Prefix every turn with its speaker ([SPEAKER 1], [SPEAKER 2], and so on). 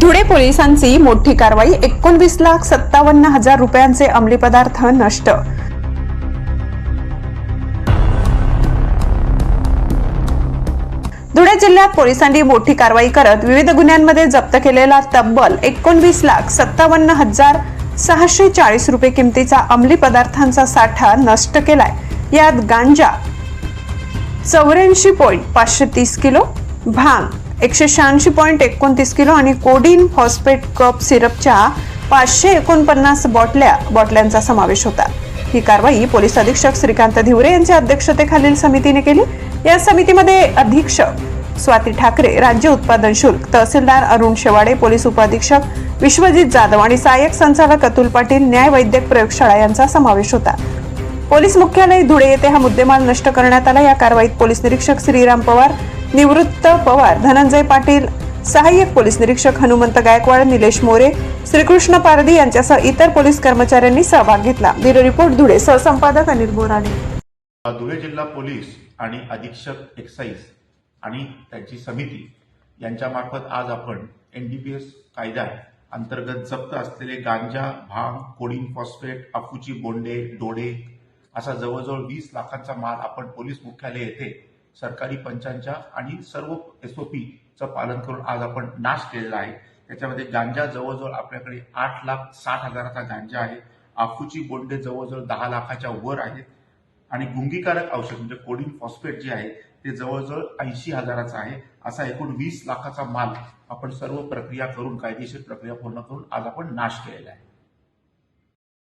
[SPEAKER 1] धुळे पोलिसांची मोठी कारवाई एकोणवीस लाख सत्तावन्न हजार रुपयांचे अंमली पदार्थ नष्ट. धुळे जिल्ह्यात पोलिसांनी मोठी कारवाई करत विविध गुन्ह्यांमध्ये जप्त केलेला तब्बल एकोणवीस लाख सत्तावन्न हजार सहाशे चाळीस रुपये किमतीचा अंमली पदार्थांचा साठा नष्ट केलाय. यात गांजा चौऱ्याऐंशी पॉईंट पाचशे तीस किलो भांग एकशे शहाऐंशी पॉईंट एकोणतीस किलो आणि कोडीन फॉस्फेट कप सिरपच्या पाचशे एकोणपन्नास बॉटल्या बॉटल्यांचा समावेश होता. ही कारवाई पोलीस अधीक्षक श्रीकांत धिवरे यांच्या अध्यक्षतेखालील समितीने केली. या समितीमध्ये अधीक्षक स्वाती ठाकरे राज्य उत्पादन शुल्क तहसीलदार अरुण शेवाडे पोलीस उपअधीक्षक विश्वजित जाधव आणि सहाय्यक संचालक अतुल पाटील न्याय वैद्यक प्रयोगशाळा यांचा समावेश होता. पोलीस मुख्यालय धुळे येथे हा मुद्देमाल नष्ट करण्यात आला. या कारवाईत पोलीस निरीक्षक श्रीराम पवार निवृत्त पवार धनंजय पाटील सहाय्यक पोलीस निरीक्षक हनुमंत गायकवाड निलेश मोरे श्रीकृष्ण पारदी यांच्यासह इतर पोलीस कर्मचाऱ्यांनी सहभाग घेतला. ब्युरो रिपोर्ट धुळे सहसंपादक अनिल बोराडे.
[SPEAKER 2] धुळे जिल्हा पोलीस आणि अधीक्षक एक्साईज आणि त्यांची समिती यांच्यामार्फत आज आपण एन डी पी एस कायद्या अंतर्गत जप्त असलेले गांजा भांग कोडिंग फॉस्फेट अफूची बोंडे डोडे असा जवळजवळ वीस लाखांचा माल आपण पोलीस मुख्यालय येथे सरकारी पंचांच्या आणि सर्व एस ओ पीचं पालन करून आज आपण नाश केलेला आहे. त्याच्यामध्ये गांजा जवळजवळ आपल्याकडे आठ लाख साठ हजाराचा गांजा आहे. आफूची बोंडे जवळजवळ दहा लाखाच्या वर आहेत. आणि गुंगीकारक औषध म्हणजे कोडिन फॉस्फेट जे आहे ते जवळजवळ ऐंशी हजाराचं आहे. असा एकूण वीस लाखाचा माल आपण सर्व प्रक्रिया करून कायदेशीर प्रक्रिया पूर्ण करून आज आपण नाश केलेला आहे.